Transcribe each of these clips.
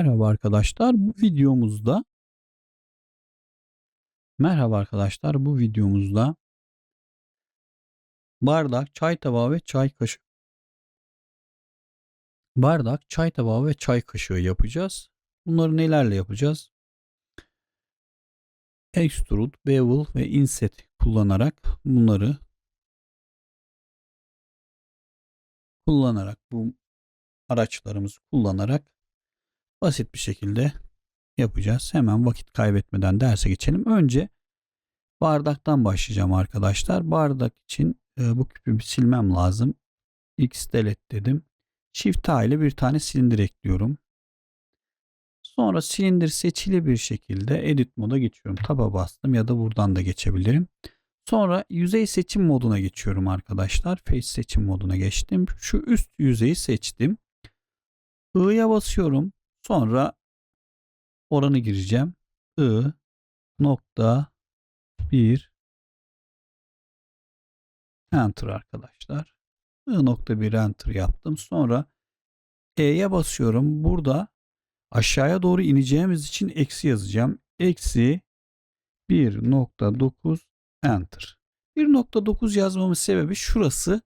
Merhaba arkadaşlar. Bu videomuzda Merhaba arkadaşlar. Bu videomuzda bardak, çay tabağı ve çay kaşığı bardak, çay tabağı ve çay kaşığı yapacağız. Bunları nelerle yapacağız? Extrude, bevel ve inset kullanarak bunları kullanarak bu araçlarımızı kullanarak basit bir şekilde yapacağız. Hemen vakit kaybetmeden derse geçelim. Önce bardaktan başlayacağım arkadaşlar. Bardak için e, bu küpü bir silmem lazım. X delete dedim. Shift A ile bir tane silindir ekliyorum. Sonra silindir seçili bir şekilde edit moda geçiyorum. Taba bastım ya da buradan da geçebilirim. Sonra yüzey seçim moduna geçiyorum arkadaşlar. Face seçim moduna geçtim. Şu üst yüzeyi seçtim. I'ya basıyorum. Sonra oranı gireceğim. I nokta 1 enter arkadaşlar. I nokta 1 enter yaptım. Sonra E'ye basıyorum. Burada aşağıya doğru ineceğimiz için eksi yazacağım. Eksi 1.9 enter. 1.9 yazmamın sebebi şurası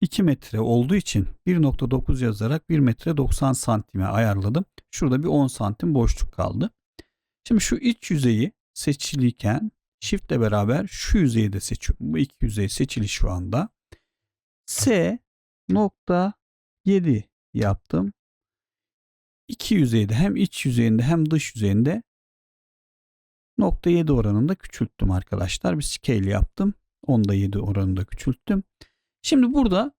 2 metre olduğu için 1.9 yazarak 1 metre 90 santime ayarladım. Şurada bir 10 santim boşluk kaldı. Şimdi şu iç yüzeyi seçiliyken Shift ile beraber şu yüzeyi de seçiyorum. Bu iki yüzey seçili şu anda. S nokta 7 yaptım. İki yüzeyde hem iç yüzeyinde hem dış yüzeyinde nokta 7 oranında küçülttüm arkadaşlar. Bir scale yaptım. Onda 7 oranında küçülttüm. Şimdi burada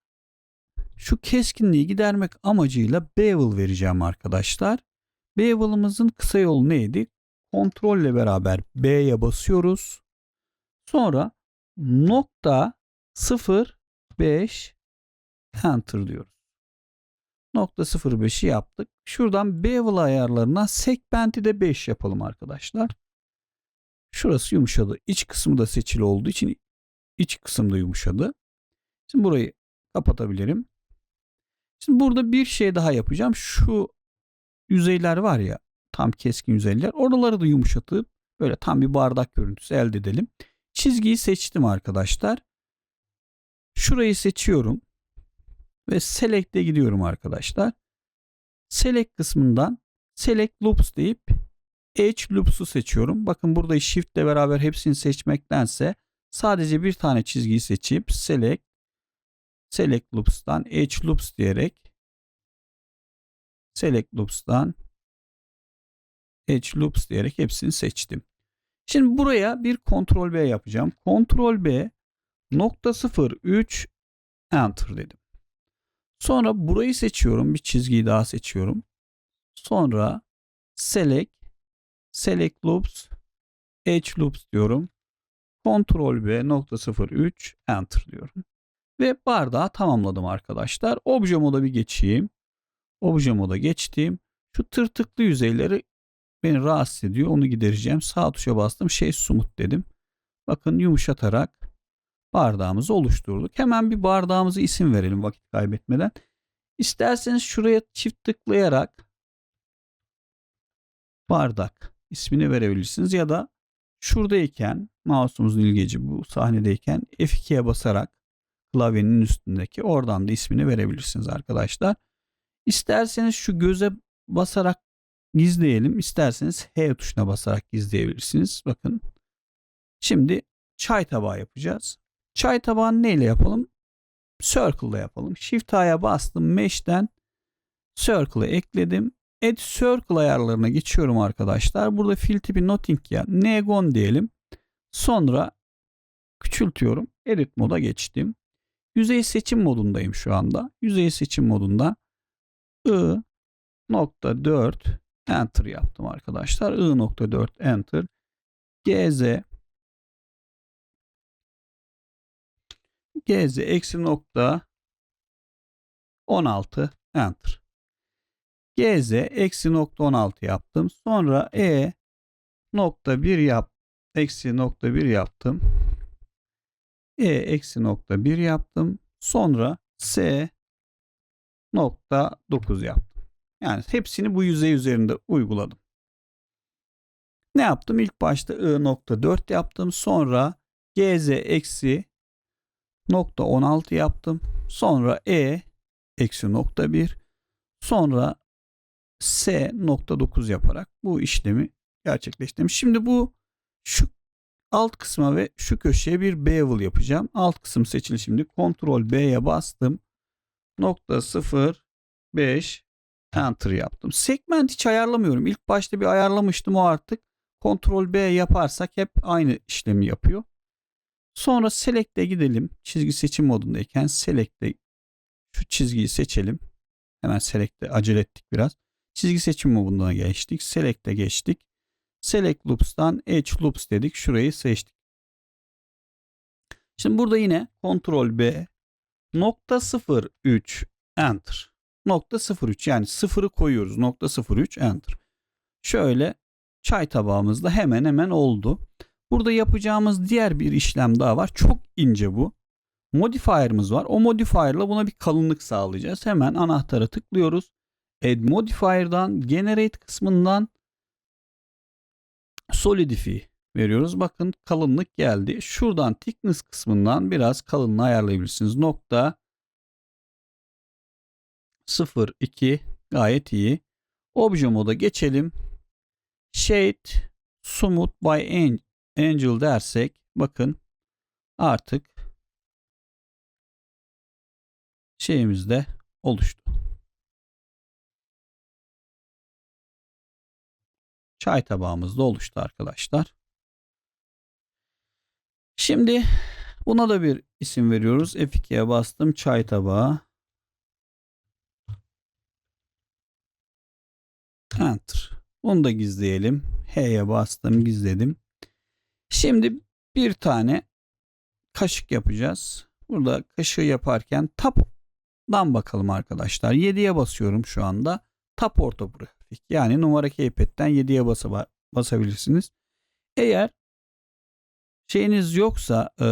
şu keskinliği gidermek amacıyla bevel vereceğim arkadaşlar. Bevel'ımızın kısa yolu neydi? Kontrolle beraber B'ye basıyoruz. Sonra nokta 05 enter diyoruz. Nokta 05'i yaptık. Şuradan bevel ayarlarına segmenti de 5 yapalım arkadaşlar. Şurası yumuşadı. İç kısmı da seçili olduğu için iç kısım da yumuşadı. Şimdi burayı kapatabilirim. Şimdi burada bir şey daha yapacağım. Şu yüzeyler var ya tam keskin yüzeyler. Oraları da yumuşatıp böyle tam bir bardak görüntüsü elde edelim. Çizgiyi seçtim arkadaşlar. Şurayı seçiyorum. Ve Select'e gidiyorum arkadaşlar. Select kısmından Select Loops deyip Edge Loops'u seçiyorum. Bakın burada Shift ile beraber hepsini seçmektense sadece bir tane çizgiyi seçip Select Select Loops'tan Edge Loops diyerek Select Loops'tan Edge Loops diyerek hepsini seçtim. Şimdi buraya bir Ctrl B yapacağım. Ctrl B nokta 03 Enter dedim. Sonra burayı seçiyorum. Bir çizgiyi daha seçiyorum. Sonra Select Select Loops Edge Loops diyorum. Ctrl B nokta 03 Enter diyorum. Ve bardağı tamamladım arkadaşlar. Obje moda bir geçeyim. Obje moda geçtim. Şu tırtıklı yüzeyleri beni rahatsız ediyor. Onu gidereceğim. Sağ tuşa bastım. Şey sumut dedim. Bakın yumuşatarak bardağımızı oluşturduk. Hemen bir bardağımızı isim verelim vakit kaybetmeden. İsterseniz şuraya çift tıklayarak bardak ismini verebilirsiniz ya da şuradayken mouse'umuzun ilgeci bu sahnedeyken F2'ye basarak klavyenin üstündeki oradan da ismini verebilirsiniz arkadaşlar. İsterseniz şu göze basarak gizleyelim. İsterseniz H tuşuna basarak gizleyebilirsiniz. Bakın. Şimdi çay tabağı yapacağız. Çay tabağını neyle yapalım? Circle'la yapalım. Shift A'ya bastım. Mesh'ten Circle'ı ekledim. Add Circle ayarlarına geçiyorum arkadaşlar. Burada fill tipi nothing ya. Negon diyelim. Sonra küçültüyorum. Edit moda geçtim. Yüzey seçim modundayım şu anda. Yüzey seçim modunda I nokta 4 enter yaptım arkadaşlar. I nokta 4 enter. GZ GZ eksi nokta 16 enter. GZ eksi nokta 16 yaptım. Sonra E nokta 1 yap eksi nokta 1 yaptım. E eksi nokta 1 yaptım. Sonra S nokta 9 yaptım. Yani hepsini bu yüzey üzerinde uyguladım. Ne yaptım? İlk başta I nokta 4 yaptım. Sonra GZ eksi nokta 16 yaptım. Sonra E eksi nokta 1. Sonra S nokta 9 yaparak bu işlemi gerçekleştirdim. Şimdi bu şu alt kısma ve şu köşeye bir bevel yapacağım. Alt kısım seçili şimdi. Ctrl B'ye bastım. Nokta 0 5 enter yaptım. Segment hiç ayarlamıyorum. İlk başta bir ayarlamıştım o artık. Ctrl B yaparsak hep aynı işlemi yapıyor. Sonra Select'e gidelim. Çizgi seçim modundayken Select'te şu çizgiyi seçelim. Hemen Select'te acele ettik biraz. Çizgi seçim moduna geçtik. Select'e geçtik. Select Loops'tan Edge Loops dedik. Şurayı seçtik. Şimdi burada yine Ctrl B nokta 03 Enter. Nokta 03 yani sıfırı koyuyoruz. Nokta 03 Enter. Şöyle çay tabağımızda hemen hemen oldu. Burada yapacağımız diğer bir işlem daha var. Çok ince bu. Modifier'ımız var. O modifier'la buna bir kalınlık sağlayacağız. Hemen anahtara tıklıyoruz. Add modifier'dan generate kısmından solidify veriyoruz. Bakın kalınlık geldi. Şuradan thickness kısmından biraz kalınlığı ayarlayabilirsiniz. Nokta 0.2 gayet iyi. Obje moda geçelim. Shade Smooth by Angel dersek bakın artık şeyimiz de oluştu. Çay tabağımız da oluştu arkadaşlar. Şimdi buna da bir isim veriyoruz. F2'ye bastım. Çay tabağı. Enter. Bunu da gizleyelim. H'ye bastım gizledim. Şimdi bir tane kaşık yapacağız. Burada kaşığı yaparken tap'dan bakalım arkadaşlar. 7'ye basıyorum şu anda. Tap ortografik yani numara keypad'den 7'ye basa, basabilirsiniz. Eğer şeyiniz yoksa e,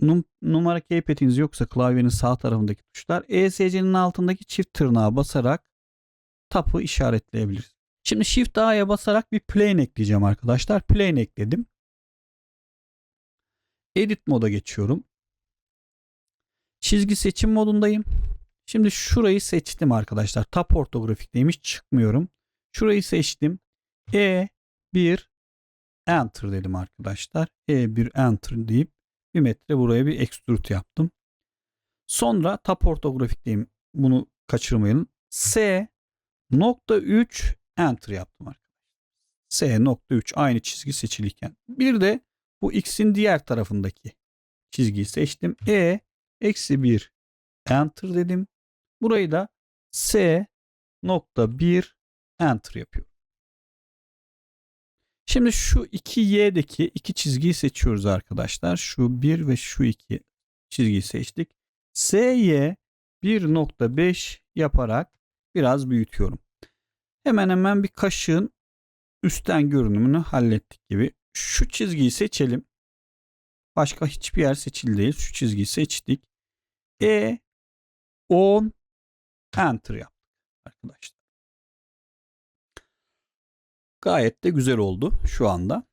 num, numara keypad'iniz yoksa klavyenin sağ tarafındaki tuşlar ESC'nin altındaki çift tırnağa basarak tap'ı işaretleyebiliriz. Şimdi Shift A'ya basarak bir plane ekleyeceğim arkadaşlar. Plane ekledim. Edit moda geçiyorum. Çizgi seçim modundayım. Şimdi şurayı seçtim arkadaşlar. Tap ortografikteymiş çıkmıyorum. Şurayı seçtim. E1 Enter dedim arkadaşlar. E1 Enter deyip bir metre buraya bir extrude yaptım. Sonra tap ortografikteyim. Bunu kaçırmayın. S nokta 3 Enter yaptım arkadaşlar. S nokta 3 aynı çizgi seçiliyken. Bir de bu x'in diğer tarafındaki çizgiyi seçtim. E eksi 1 Enter dedim. Burayı da S nokta 1 Enter yapıyorum. Şimdi şu 2y'deki iki çizgiyi seçiyoruz arkadaşlar. Şu 1 ve şu 2 çizgiyi seçtik. SY 1.5 yaparak biraz büyütüyorum. Hemen hemen bir kaşığın üstten görünümünü hallettik gibi. Şu çizgiyi seçelim. Başka hiçbir yer seçili değil. Şu çizgiyi seçtik. E 10 Enter yaptık arkadaşlar. Gayet de güzel oldu şu anda.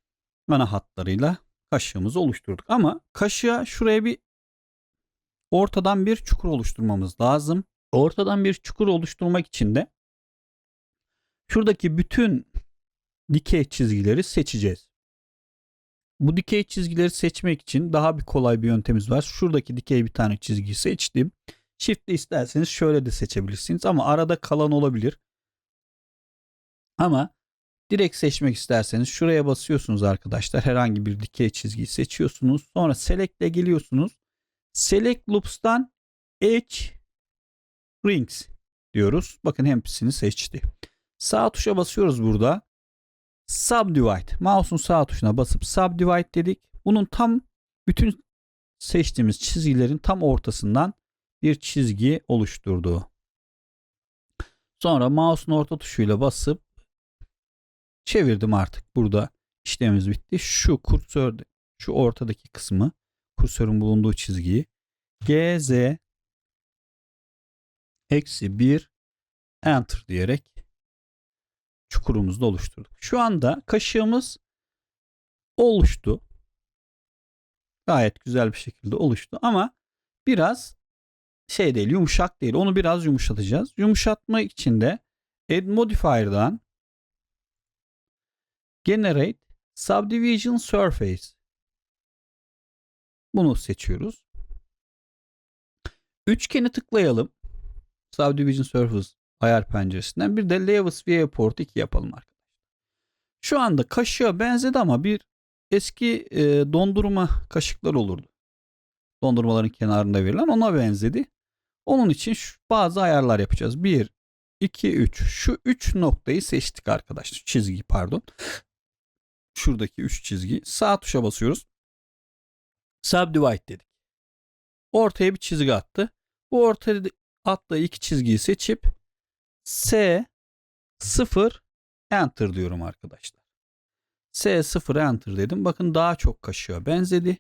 Ana hatlarıyla kaşığımızı oluşturduk. Ama kaşığa şuraya bir ortadan bir çukur oluşturmamız lazım. Ortadan bir çukur oluşturmak için de şuradaki bütün dikey çizgileri seçeceğiz. Bu dikey çizgileri seçmek için daha bir kolay bir yöntemimiz var. Şuradaki dikey bir tane çizgiyi seçtim. Shift'le isterseniz şöyle de seçebilirsiniz ama arada kalan olabilir. Ama direkt seçmek isterseniz şuraya basıyorsunuz arkadaşlar. Herhangi bir dikey çizgiyi seçiyorsunuz. Sonra Select'e geliyorsunuz. Select Loops'tan Edge Rings diyoruz. Bakın hepsini seçti. Sağ tuşa basıyoruz burada. Subdivide. Mouse'un sağ tuşuna basıp Subdivide dedik. Bunun tam bütün seçtiğimiz çizgilerin tam ortasından bir çizgi oluşturdu. Sonra mouse'un orta tuşuyla basıp çevirdim artık. Burada işlemimiz bitti. Şu kursör şu ortadaki kısmı kursörün bulunduğu çizgiyi GZ eksi 1 enter diyerek çukurumuzu da oluşturduk. Şu anda kaşığımız oluştu. Gayet güzel bir şekilde oluştu ama biraz şey değil yumuşak değil. Onu biraz yumuşatacağız. Yumuşatma için de Add Modifier'dan Generate Subdivision Surface bunu seçiyoruz. Üçgeni tıklayalım. Subdivision Surface ayar penceresinden. Bir de Levels Viewport 2 yapalım arkadaşlar. Şu anda kaşığa benzedi ama bir eski e, dondurma kaşıklar olurdu. Dondurmaların kenarında verilen ona benzedi. Onun için şu, bazı ayarlar yapacağız. 1, 2, 3. Şu 3 noktayı seçtik arkadaşlar. Çizgi pardon. Şuradaki 3 çizgi. Sağ tuşa basıyoruz. Subdivide dedik. Ortaya bir çizgi attı. Bu ortaya attığı iki çizgiyi seçip S 0 Enter diyorum arkadaşlar. S 0 Enter dedim. Bakın daha çok kaşığa benzedi.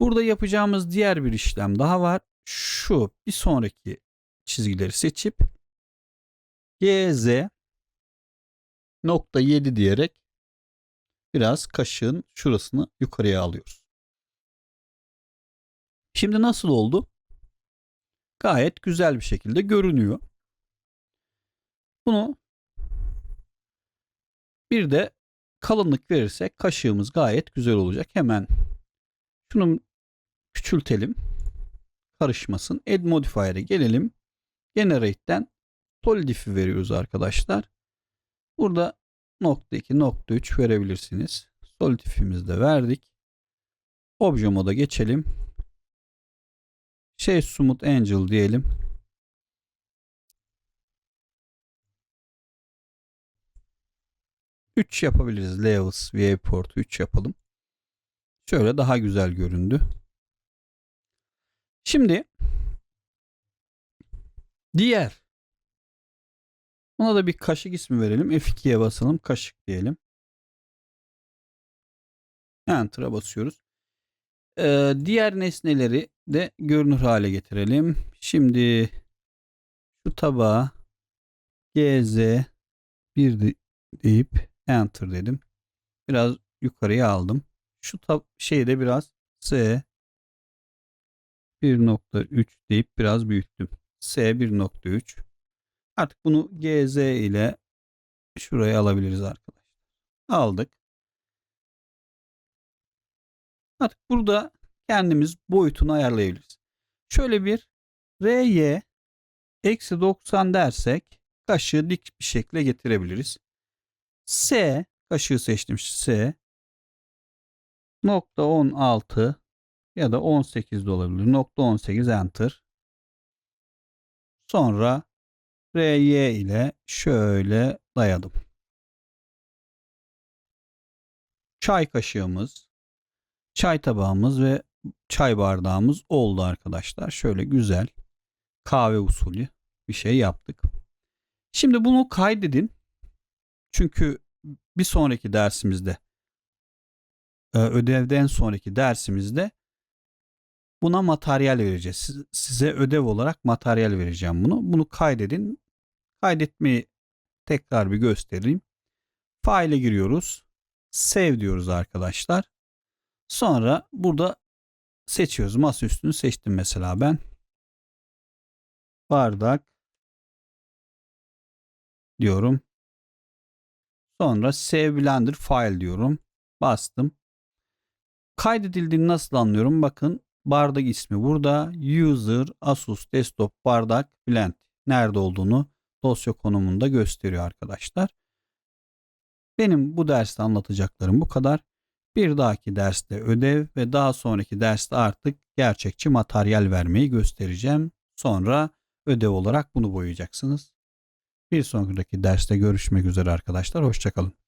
Burada yapacağımız diğer bir işlem daha var. Şu bir sonraki çizgileri seçip GZ nokta 7 diyerek biraz kaşığın şurasını yukarıya alıyoruz. Şimdi nasıl oldu? Gayet güzel bir şekilde görünüyor. Bunu bir de kalınlık verirsek kaşığımız gayet güzel olacak. Hemen şunu küçültelim. Karışmasın. Add Modifier'e gelelim. Generate'den Solidif'i veriyoruz arkadaşlar. Burada nokta 2, nokta 3 verebilirsiniz. Solidif'imizi de verdik. Obje moda geçelim. Şey Smooth Angel diyelim. Üç yapabiliriz. Levels Viewport 3 yapalım. Şöyle daha güzel göründü. Şimdi diğer ona da bir kaşık ismi verelim. F2'ye basalım. Kaşık diyelim. Enter'a basıyoruz. Ee, diğer nesneleri de görünür hale getirelim. Şimdi şu tabağa GZ 1 deyip Enter dedim. Biraz yukarıya aldım. Şu tab şeyi de biraz S 1.3 deyip biraz büyüttüm. S 1.3 Artık bunu GZ ile şuraya alabiliriz arkadaşlar. Aldık. Artık burada kendimiz boyutunu ayarlayabiliriz. Şöyle bir RY eksi 90 dersek kaşığı dik bir şekilde getirebiliriz. S kaşığı seçtim S nokta 16 ya da 18 de olabilir. Nokta 18 enter. Sonra RY ile şöyle dayadım. Çay kaşığımız, çay tabağımız ve çay bardağımız oldu arkadaşlar. Şöyle güzel kahve usulü bir şey yaptık. Şimdi bunu kaydedin. Çünkü bir sonraki dersimizde e, ödevden sonraki dersimizde buna materyal vereceğiz. Size ödev olarak materyal vereceğim bunu. Bunu kaydedin. Kaydetmeyi tekrar bir göstereyim. File'e giriyoruz. Save diyoruz arkadaşlar. Sonra burada seçiyoruz. Masa üstünü seçtim mesela ben. Bardak diyorum. Sonra Save Blender File diyorum. Bastım. Kaydedildiğini nasıl anlıyorum? Bakın bardak ismi burada. User Asus Desktop Bardak Blend. Nerede olduğunu dosya konumunda gösteriyor arkadaşlar. Benim bu derste anlatacaklarım bu kadar. Bir dahaki derste ödev ve daha sonraki derste artık gerçekçi materyal vermeyi göstereceğim. Sonra ödev olarak bunu boyayacaksınız. Bir sonraki derste görüşmek üzere arkadaşlar. Hoşçakalın.